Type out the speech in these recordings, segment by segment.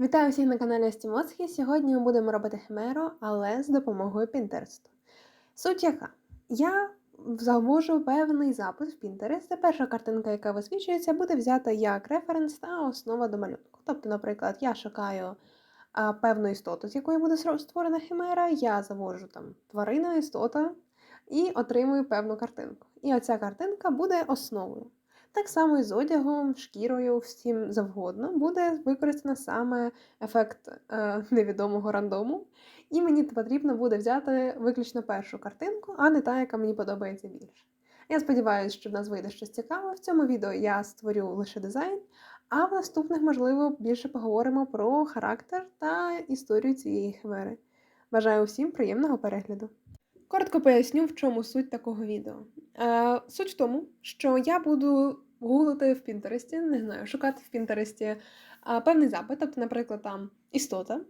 Вітаю всіх на каналі Стімоцхі. Сьогодні ми будемо робити химеру, але з допомогою Pinterest. Суть яка? Я завожу певний запис в Pinterest, де перша картинка, яка висвічується, буде взята як референс та основа до малюнку. Тобто, наприклад, я шукаю а, певну істоту, з якої буде створена химера, я завожу там тварина, істота і отримую певну картинку. І оця картинка буде основою. Так само і з одягом, шкірою, всім завгодно буде використано саме ефект е, невідомого рандому. І мені потрібно буде взяти виключно першу картинку, а не та, яка мені подобається більше. Я сподіваюся, що в нас вийде щось цікаве. В цьому відео я створю лише дизайн, а в наступних, можливо, більше поговоримо про характер та історію цієї химери. Бажаю всім приємного перегляду! Коротко поясню, в чому суть такого відео. Е, суть в тому, що я буду гуглити в Пінтересті, не знаю, шукати в Пінтересті певний запит, тобто, наприклад, там істота,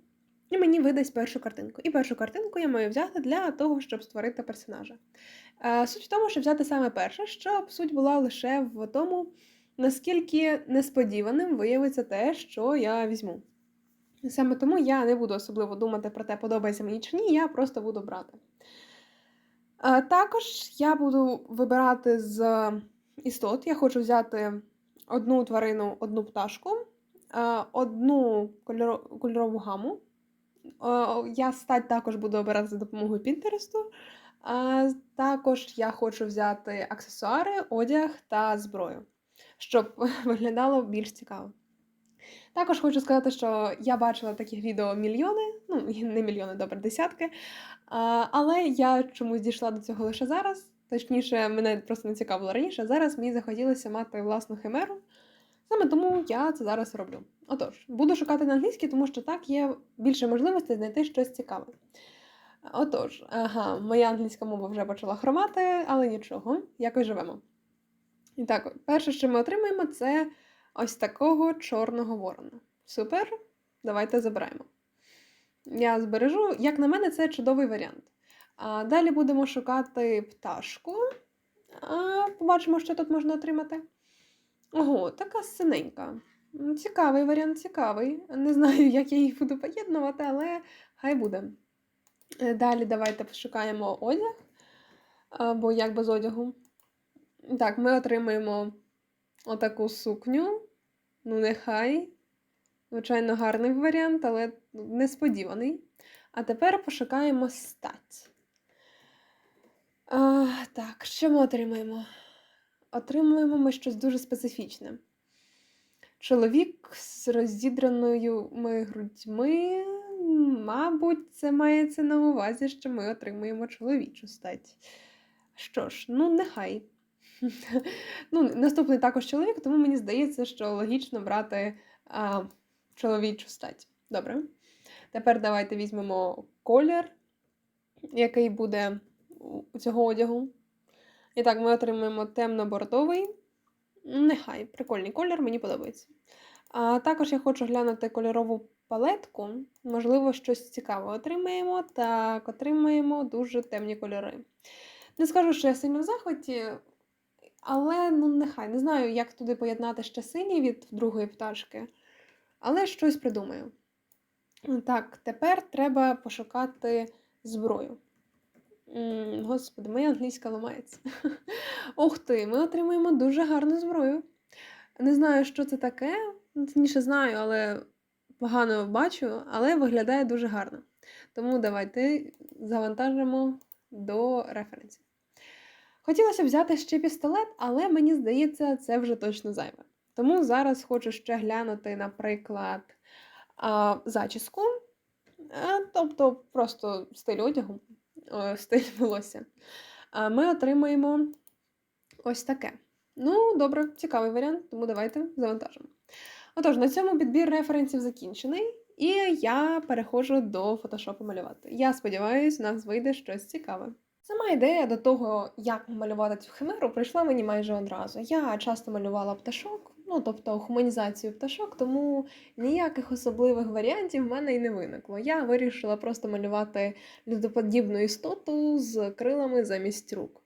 і мені видасть першу картинку. І першу картинку я маю взяти для того, щоб створити персонажа. Е, суть в тому, щоб взяти саме перше, щоб суть була лише в тому, наскільки несподіваним виявиться те, що я візьму. Саме тому я не буду особливо думати про те, подобається мені чи ні, я просто буду брати. Е, Також я буду вибирати з істот. Я хочу взяти одну тварину, одну пташку, е, одну кольоро- кольорову гаму. Я стать також буду обирати за допомогою Пінтересту. Е, Також я хочу взяти аксесуари, одяг та зброю, щоб виглядало більш цікаво. Також хочу сказати, що я бачила таких відео мільйони, ну не мільйони, добре, десятки. Але я чомусь дійшла до цього лише зараз. Точніше, мене просто не цікавило раніше. Зараз мені захотілося мати власну химеру. Саме тому я це зараз роблю. Отож, буду шукати на англійській, тому що так є більше можливостей знайти щось цікаве. Отож, ага, моя англійська мова вже почала хромати, але нічого, якось живемо. І так, перше, що ми отримаємо, це ось такого чорного ворона. Супер, давайте забираємо. Я збережу, як на мене, це чудовий варіант. А далі будемо шукати пташку. А, побачимо, що тут можна отримати. Ого, така синенька. Цікавий варіант, цікавий. Не знаю, як я їх буду поєднувати, але хай буде. Е, Далі давайте пошукаємо одяг, бо як без одягу. Так, ми отримаємо отаку сукню. Ну, нехай. Звичайно, гарний варіант, але несподіваний. А тепер пошукаємо стать. А, так, що ми отримаємо? Отримуємо ми щось дуже специфічне. Чоловік з розідраною грудьми. Мабуть, це мається на увазі, що ми отримуємо чоловічу стать. Що ж, ну, нехай. ну, наступний також чоловік, тому мені здається, що логічно брати а, чоловічу стать. Добре. Тепер давайте візьмемо колір, який буде у цього одягу. І так, ми отримаємо темно-бордовий. Нехай, прикольний колір, мені подобається. А також я хочу глянути кольорову палетку. Можливо, щось цікаве отримаємо. Так, отримаємо дуже темні кольори. Не скажу, що я сильно в захваті, але ну нехай. Не знаю, як туди поєднати ще синій від другої пташки, але щось придумаю. Так, тепер треба пошукати зброю. Господи, моя англійська ламається. Ух ти, ми отримуємо дуже гарну зброю. Не знаю, що це таке. Точніше знаю, але погано бачу, але виглядає дуже гарно. Тому давайте завантажимо до референсів. Хотілося взяти ще пістолет, але мені здається, це вже точно зайве. Тому зараз хочу ще глянути, наприклад, зачіску, Е, тобто просто стиль одягу, стиль волосся. Ми отримаємо ось таке. Ну, добре, цікавий варіант, тому давайте завантажимо. Отож, на цьому підбір референсів закінчений, і я переходжу до фотошопу малювати. Я сподіваюся, у нас вийде щось цікаве. Сама ідея до того, як малювати цю химеру, прийшла мені майже одразу. Я часто малювала пташок, ну тобто хуманізацію пташок, тому ніяких особливих варіантів в мене і не виникло. Я вирішила просто малювати людоподібну істоту з крилами замість рук.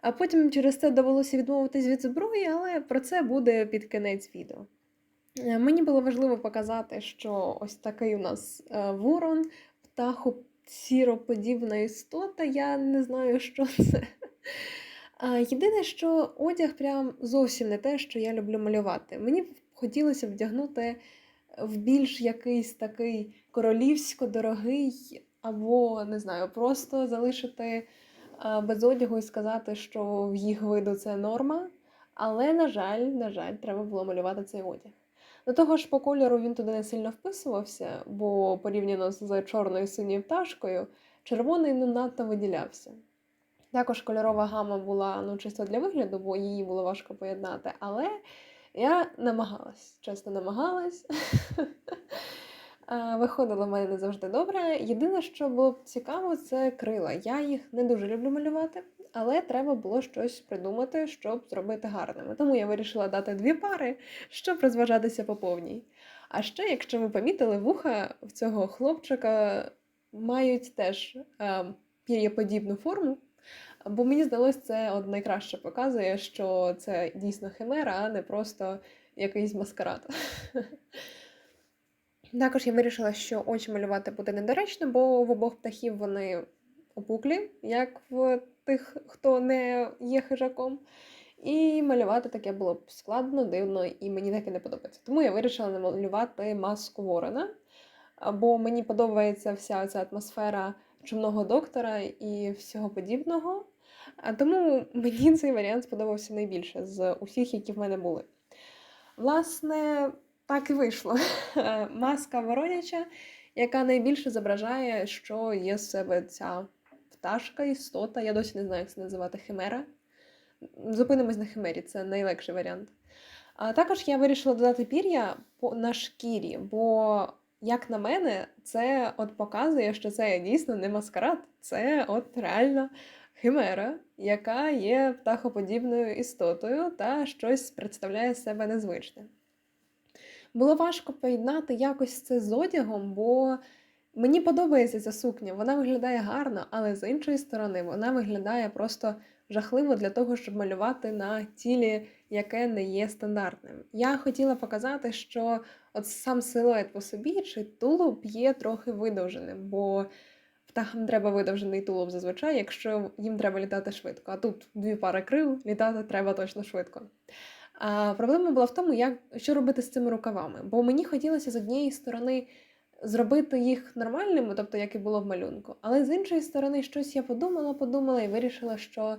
А потім через це довелося відмовитись від зброї, але про це буде під кінець відео. Е, Мені було важливо показати, що ось такий у нас е, ворон, птаху сіроподібна істота. Я не знаю, що це. Єдине, що одяг прям зовсім не те, що я люблю малювати. Мені хотілося вдягнути в більш якийсь такий королівсько дорогий, або не знаю, просто залишити без одягу і сказати, що в їх виду це норма. Але, на жаль, на жаль, треба було малювати цей одяг. До того ж, по кольору він туди не сильно вписувався, бо порівняно з чорною синьою пташкою, червоний ну надто виділявся. Також кольорова гама була ну, чисто для вигляду, бо її було важко поєднати. Але я намагалась, чесно намагалась. Виходило в мене не завжди добре. Єдине, що було цікаво, це крила. Я їх не дуже люблю малювати, але треба було щось придумати, щоб зробити гарними. Тому я вирішила дати дві пари, щоб розважатися по повній. А ще, якщо ви помітили, вуха в цього хлопчика мають теж е, пір'єподібну форму. Бо мені здалося, це от найкраще показує, що це дійсно химера, а не просто якийсь маскарад. Також я вирішила, що очі малювати буде недоречно, бо в обох птахів вони опуклі, як в тих, хто не є хижаком. І малювати таке було б складно, дивно, і мені таке не подобається. Тому я вирішила намалювати маску Ворона, бо мені подобається вся ця атмосфера чумного доктора і всього подібного. А тому мені цей варіант сподобався найбільше з усіх, які в мене були. Власне, так і вийшло. Маска вороняча, яка найбільше зображає, що є з себе ця пташка, істота. Я досі не знаю, як це називати химера. Зупинимось на химері, це найлегший варіант. А також я вирішила додати пір'я на шкірі, бо, як на мене, це от показує, що це дійсно не маскарад, це от реально химера, яка є птахоподібною істотою та щось представляє себе незвичне. Було важко поєднати якось це з одягом, бо мені подобається ця сукня, вона виглядає гарно, але з іншої сторони, вона виглядає просто жахливо для того, щоб малювати на тілі, яке не є стандартним. Я хотіла показати, що от сам силует по собі чи тулуб є трохи видовженим, бо птахам треба видовжений тулуб зазвичай, якщо їм треба літати швидко. А тут дві пари крил, літати треба точно швидко. А проблема була в тому, як, що робити з цими рукавами. Бо мені хотілося з однієї сторони зробити їх нормальними, тобто як і було в малюнку. Але з іншої сторони, щось я подумала, подумала і вирішила, що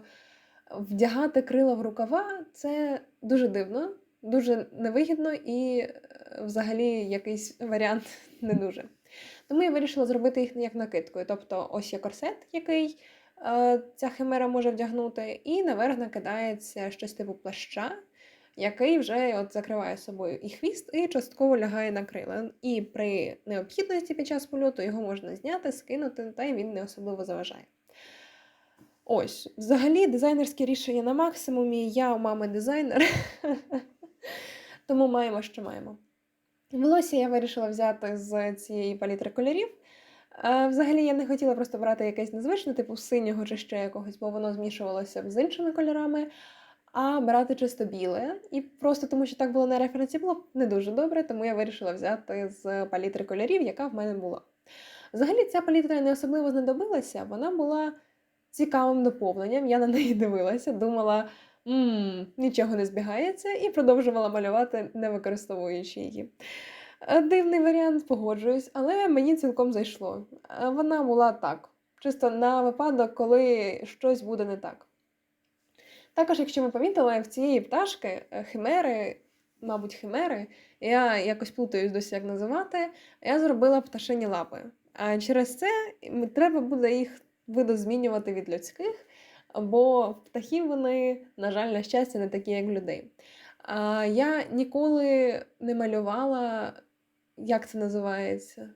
вдягати крила в рукава це дуже дивно, дуже невигідно і взагалі якийсь варіант не дуже. Тому я вирішила зробити їх як накидкою. Тобто, ось є корсет, який е, ця химера може вдягнути, і наверх накидається щось типу плаща, який вже от закриває собою і хвіст, і частково лягає на крила. І при необхідності під час польоту його можна зняти, скинути, та й він не особливо заважає. Ось, взагалі, дизайнерське рішення на максимумі. Я у мами дизайнер, тому маємо, що маємо. Волосся я вирішила взяти з цієї палітри кольорів. Е, Взагалі я не хотіла просто брати якесь незвичне, типу синього чи ще якогось, бо воно змішувалося з іншими кольорами, а брати чисто біле. І просто тому, що так було на референсі, було не дуже добре, тому я вирішила взяти з палітри кольорів, яка в мене була. Взагалі, ця палітра не особливо знадобилася, вона була цікавим доповненням. Я на неї дивилася, думала, мм, нічого не збігається, і продовжувала малювати, не використовуючи її. Е, Дивний варіант, погоджуюсь, але мені цілком зайшло. Е, Вона була так, чисто на випадок, коли щось буде не так. Також, якщо ви помітили, в цієї пташки е, химери, мабуть, химери, я якось плутаюсь досі, як називати, я зробила пташині лапи. А через це треба буде їх видозмінювати від людських, бо в птахів вони, на жаль, на щастя, не такі, як людей. А я ніколи не малювала, як це називається?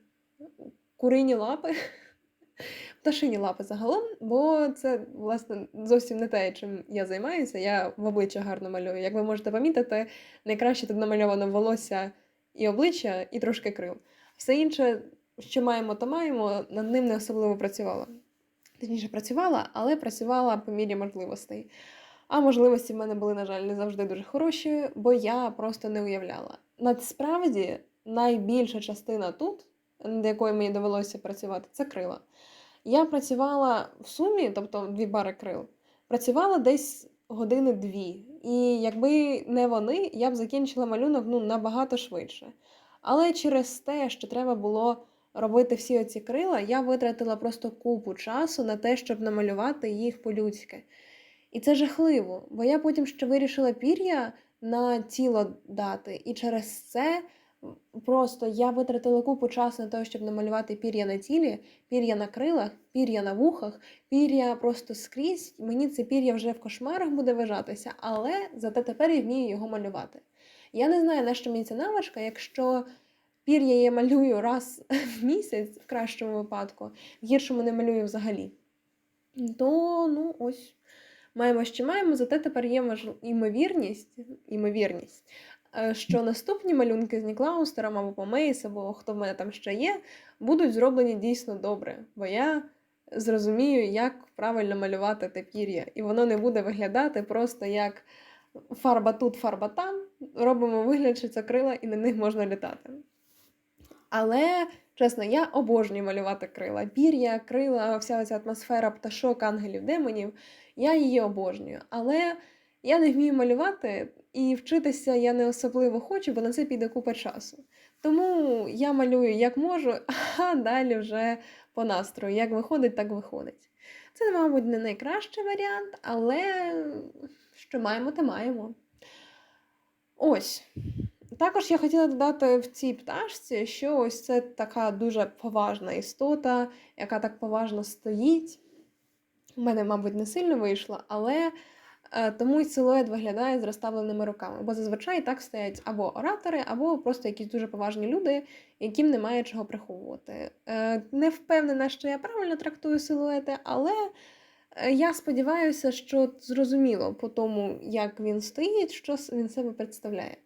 Курині лапи. Пташині лапи загалом, бо це, власне, зовсім не те, чим я займаюся. Я в обличчя гарно малюю. Як ви можете помітити, найкраще тут намальовано волосся і обличчя, і трошки крил. Все інше, що маємо, то маємо, над ним не особливо працювала. Точніше, працювала, але працювала по мірі можливостей. А можливості в мене були, на жаль, не завжди дуже хороші, бо я просто не уявляла, насправді найбільша частина тут, над якою мені довелося працювати, це крила. Я працювала в сумі, тобто дві пари крил, працювала десь години дві. І якби не вони, я б закінчила малюнок ну, набагато швидше. Але через те, що треба було робити всі оці крила, я витратила просто купу часу на те, щоб намалювати їх по-людськи. І це жахливо, бо я потім ще вирішила пір'я на тіло дати, і через це просто я витратила купу часу на те, щоб намалювати пір'я на тілі, пір'я на крилах, пір'я на вухах, пір'я просто скрізь. Мені це пір'я вже в кошмарах буде вважатися, але зате тепер я вмію його малювати. Я не знаю, на що мені ця навичка, якщо пір'я я малюю раз в місяць, в кращому випадку, в гіршому не малюю взагалі. То, ну, ось, маємо, що маємо, зате тепер є мож... імовірність, імовірність, е, що наступні малюнки з Ніклаустером або Помейс, або хто в мене там ще є, будуть зроблені дійсно добре, бо я зрозумію, як правильно малювати те пір'я, і воно не буде виглядати просто як фарба тут, фарба там. Робимо вигляд, що це крила, і на них можна літати. Але, чесно, я обожнюю малювати крила. Пір'я, крила, вся ця атмосфера пташок, ангелів, демонів. Я її обожнюю. Але я не вмію малювати, і вчитися я не особливо хочу, бо на це піде купа часу. Тому я малюю як можу, а далі вже по настрою. Як виходить, так виходить. Це, мабуть, не найкращий варіант, але що маємо, то маємо. Ось. Також я хотіла додати в цій пташці, що ось це така дуже поважна істота, яка так поважно стоїть. У мене, мабуть, не сильно вийшло, але е, тому й силует виглядає з розставленими руками. Бо зазвичай так стоять або оратори, або просто якісь дуже поважні люди, яким немає чого приховувати. Е, не впевнена, що я правильно трактую силуети, але е, я сподіваюся, що зрозуміло по тому, як він стоїть, що він себе представляє.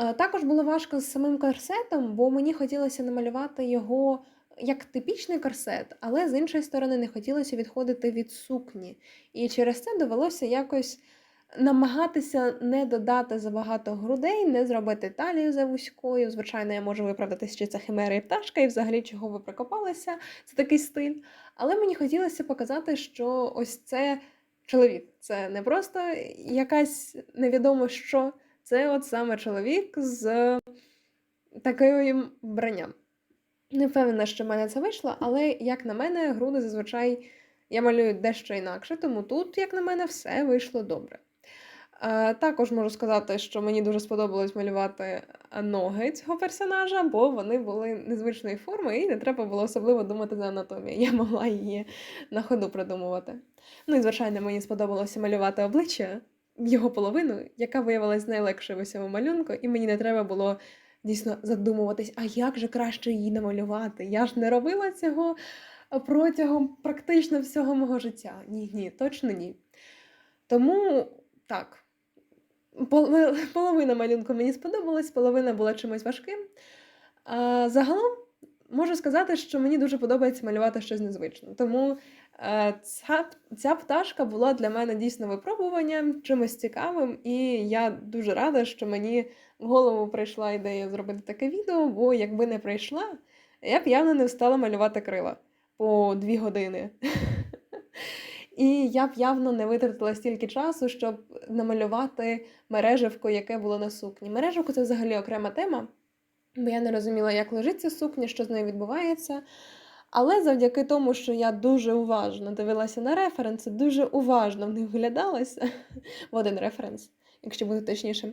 Е, Також було важко з самим корсетом, бо мені хотілося намалювати його як типічний корсет, але з іншої сторони не хотілося відходити від сукні. І через це довелося якось намагатися не додати забагато грудей, не зробити талію за вузькою. Звичайно, я можу виправдатися, чи це химера і пташка, і взагалі чого ви прикопалися. Це такий стиль. Але мені хотілося показати, що ось це чоловік. Це не просто якась невідомо що. Це от саме чоловік з таким вбранням. Не впевнена, що в мене це вийшло, але, як на мене, груди зазвичай я малюю дещо інакше, тому тут, як на мене, все вийшло добре. Також можу сказати, що мені дуже сподобалось малювати ноги цього персонажа, бо вони були незвичної форми, і не треба було особливо думати за анатомію. Я могла її на ходу придумувати. Ну і, звичайно, мені сподобалося малювати обличчя його половину, яка виявилась найлегшою в усьому малюнку, і мені не треба було дійсно задумуватись, а як же краще її намалювати? Я ж не робила цього протягом практично всього мого життя. Ні, ні, точно ні. Тому так. Половина малюнку мені сподобалась, половина була чимось важким. А, Загалом можу сказати, що мені дуже подобається малювати щось незвичне. Тому е, ця, ця пташка була для мене дійсно випробуванням, чимось цікавим, і я дуже рада, що мені в голову прийшла ідея зробити таке відео, бо якби не прийшла, я б явно не встала малювати крила по дві години. І я б явно не витратила стільки часу, щоб намалювати мережевку, яке було на сукні. Мережевку це взагалі окрема тема, бо я не розуміла, як лежиться сукня, що з нею відбувається. Але завдяки тому, що я дуже уважно дивилася на референси, дуже уважно в них вглядалася в один референс, якщо бути точнішим,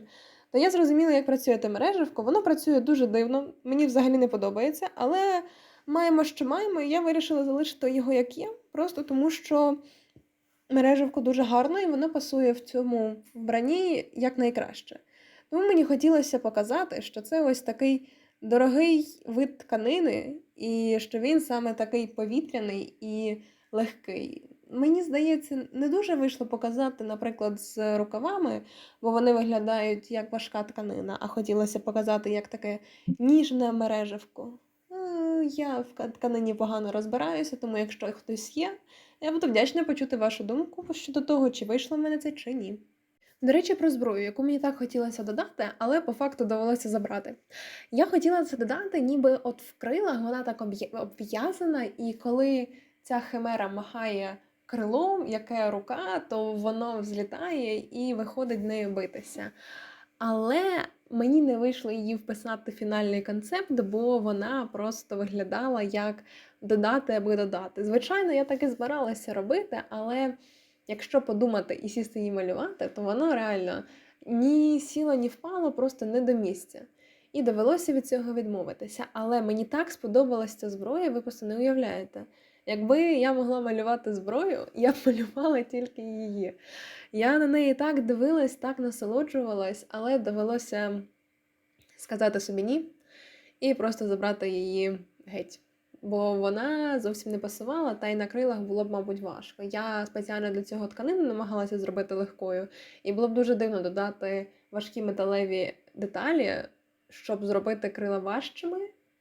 то я зрозуміла, як працює те мережевко. Воно працює дуже дивно, мені взагалі не подобається, але маємо, що маємо, і я вирішила залишити його як є, просто тому що мережевку дуже гарно і воно пасує в цьому вбранні як найкраще. Тому мені хотілося показати, що це ось такий дорогий вид тканини, і що він саме такий повітряний і легкий. Мені здається, не дуже вийшло показати, наприклад, з рукавами, бо вони виглядають як важка тканина, а хотілося показати як таке ніжне мережевко. Я в тканині погано розбираюся, тому якщо хтось є, я буду вдячна почути вашу думку щодо того, чи вийшло в мене це чи ні. До речі, про зброю, яку мені так хотілося додати, але по факту довелося забрати. Я хотіла це додати, ніби от в крилах вона так обв'язана, і коли ця химера махає крилом, яке рука, то воно взлітає і виходить нею битися. Але мені не вийшло її вписати в фінальний концепт, бо вона просто виглядала як додати аби додати. Звичайно, я так і збиралася робити, але якщо подумати і сісти її малювати, то воно реально ні сіло, ні впало, просто не до місця. І довелося від цього відмовитися. Але мені так сподобалася ця зброя, ви просто не уявляєте. Якби я могла малювати зброю, я б малювала тільки її. Я на неї так дивилась, так насолоджувалась, але довелося сказати собі ні і просто забрати її геть. Бо вона зовсім не пасувала, та й на крилах було б, мабуть, важко. Я спеціально для цього тканину намагалася зробити легкою, і було б дуже дивно додати важкі металеві деталі, щоб зробити крила важчими,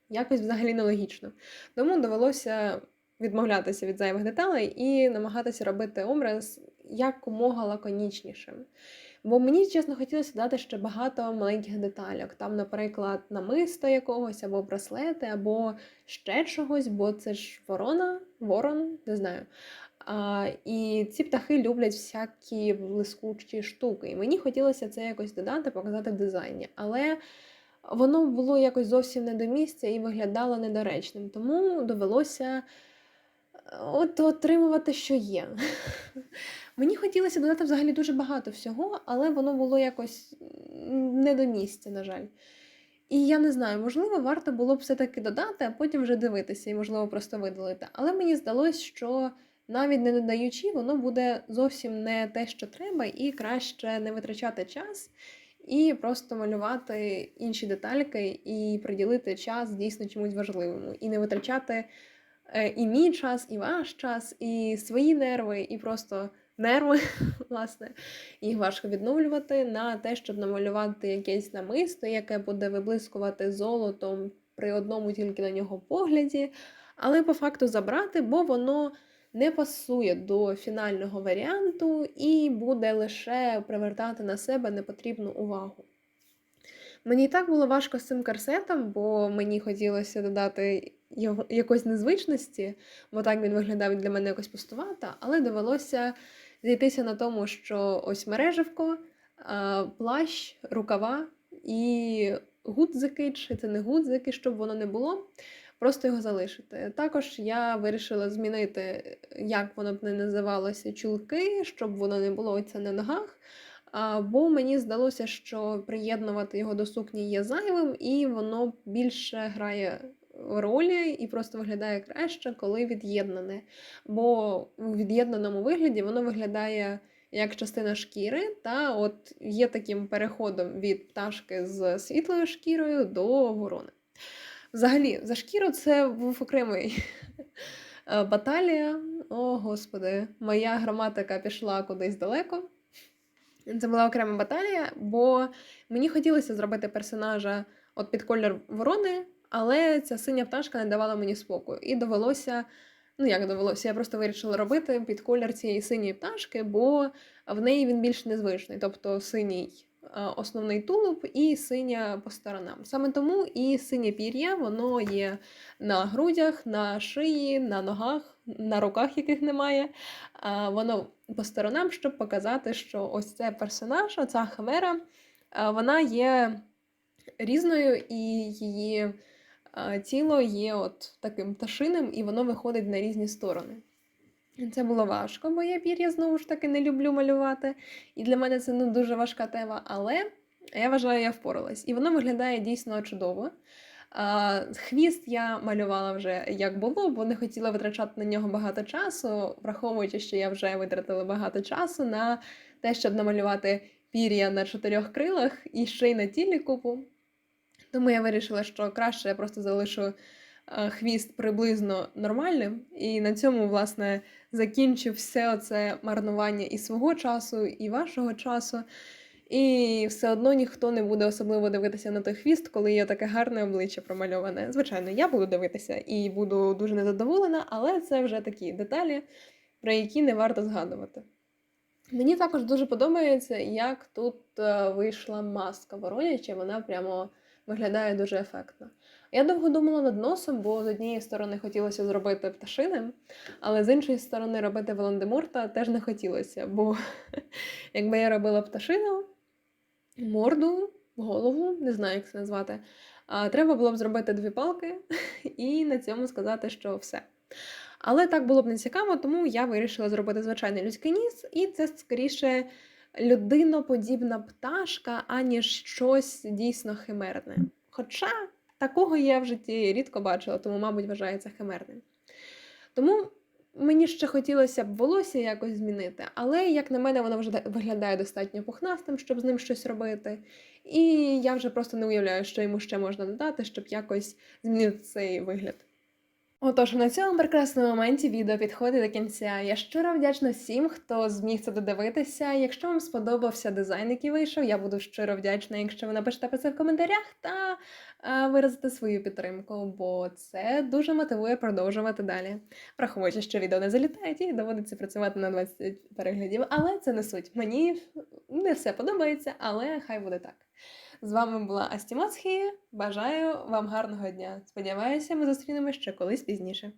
якось взагалі нелогічно. Тому довелося відмовлятися від зайвих деталей і намагатися робити образ якомога лаконічнішим. Бо мені, чесно, хотілося дати ще багато маленьких детальок. Там, наприклад, намисто якогось, або браслети, або ще чогось, бо це ж ворона, ворон, не знаю. А, і ці птахи люблять всякі блискучі штуки. І мені хотілося це якось додати, показати в дизайні. Але воно було якось зовсім не до місця і виглядало недоречним. Тому довелося от отримувати, що є. Мені хотілося додати взагалі дуже багато всього, але воно було якось не до місця, на жаль. І я не знаю, можливо, варто було б все-таки додати, а потім вже дивитися і, можливо, просто видалити. Але мені здалось, що навіть не додаючи, воно буде зовсім не те, що треба, і краще не витрачати час і просто малювати інші детальки і приділити час дійсно чомусь важливому, і не витрачати е, і мій час, і ваш час, і свої нерви, і просто нерви, власне, їх важко відновлювати на те, щоб намалювати якесь намисто, яке буде виблискувати золотом при одному тільки на нього погляді, але по факту забрати, бо воно не пасує до фінального варіанту і буде лише привертати на себе непотрібну увагу. Мені і так було важко з цим корсетом, бо мені хотілося додати його якоїсь незвичності, бо так він виглядав для мене якось пустувато, але довелося зійтися на тому, що ось мережевко, плащ, рукава і гудзики, чи це не гудзики, щоб воно не було, просто його залишити. Також я вирішила змінити, як воно б не називалося, чулки, щоб воно не було оце на ногах. Бо мені здалося, що приєднувати його до сукні є зайвим, і воно більше грає ролі і просто виглядає краще, коли від'єднане. Бо у від'єднаному вигляді воно виглядає як частина шкіри, та от є таким переходом від пташки з світлою шкірою до ворони. Взагалі, за шкіру це був окремий е, баталія. О, господи, моя граматика пішла кудись далеко. Це була окрема баталія, бо мені хотілося зробити персонажа от під колір ворони, але ця синя пташка не давала мені спокою. І довелося, ну як довелося, я просто вирішила робити під колір цієї синьої пташки, бо в неї він більш незвичний, тобто синій основний тулуб і синя по сторонам. Саме тому і синє пір'я, воно є на грудях, на шиї, на ногах, на руках, яких немає. Воно по сторонам, щоб показати, що ось це персонаж, оця химера, вона є різною і її тіло є от таким пташиним, і воно виходить на різні сторони. Це було важко, бо я пір'я знову ж таки не люблю малювати. І для мене це ну, дуже важка тема, але я вважаю, я впоралась. І воно виглядає дійсно чудово. Хвіст я малювала вже як було, бо не хотіла витрачати на нього багато часу, враховуючи, що я вже витратила багато часу на те, щоб намалювати пір'я на чотирьох крилах і ще й на тілі купу. Тому я вирішила, що краще я просто залишу хвіст приблизно нормальним, і на цьому, власне, закінчив все це марнування і свого часу, і вашого часу. І все одно ніхто не буде особливо дивитися на той хвіст, коли є таке гарне обличчя промальоване. Звичайно, я буду дивитися і буду дуже незадоволена, але це вже такі деталі, про які не варто згадувати. Мені також дуже подобається, як тут е, вийшла маска вороняча, вона прямо виглядає дуже ефектно. Я довго думала над носом, бо з однієї сторони хотілося зробити пташиним, але з іншої сторони робити Волан-де-Морта теж не хотілося, бо якби я робила пташину, морду, голову, не знаю, як це назвати, а, треба було б зробити дві палки і на цьому сказати, що все. Але так було б не цікаво, тому я вирішила зробити звичайний людський ніс, і це скоріше людиноподібна пташка, аніж щось дійсно химерне. Хоча такого я в житті рідко бачила, тому, мабуть, вважається химерним. Тому мені ще хотілося б волосся якось змінити, але, як на мене, воно вже виглядає достатньо пухнастим, щоб з ним щось робити. І я вже просто не уявляю, що йому ще можна додати, щоб якось змінити цей вигляд. Отож, на цьому прекрасному моменті відео підходить до кінця. Я щиро вдячна всім, хто зміг це додивитися. Якщо вам сподобався дизайн, який вийшов, я буду щиро вдячна, якщо ви напишете про це в коментарях та е, виразите свою підтримку, бо це дуже мотивує продовжувати далі. Враховуючи, що відео не залітають і доводиться працювати на 20 переглядів, але це не суть. Мені не все подобається, але хай буде так. З вами була Астімоцхі. Бажаю вам гарного дня. Сподіваюся, ми зустрінемося ще колись пізніше.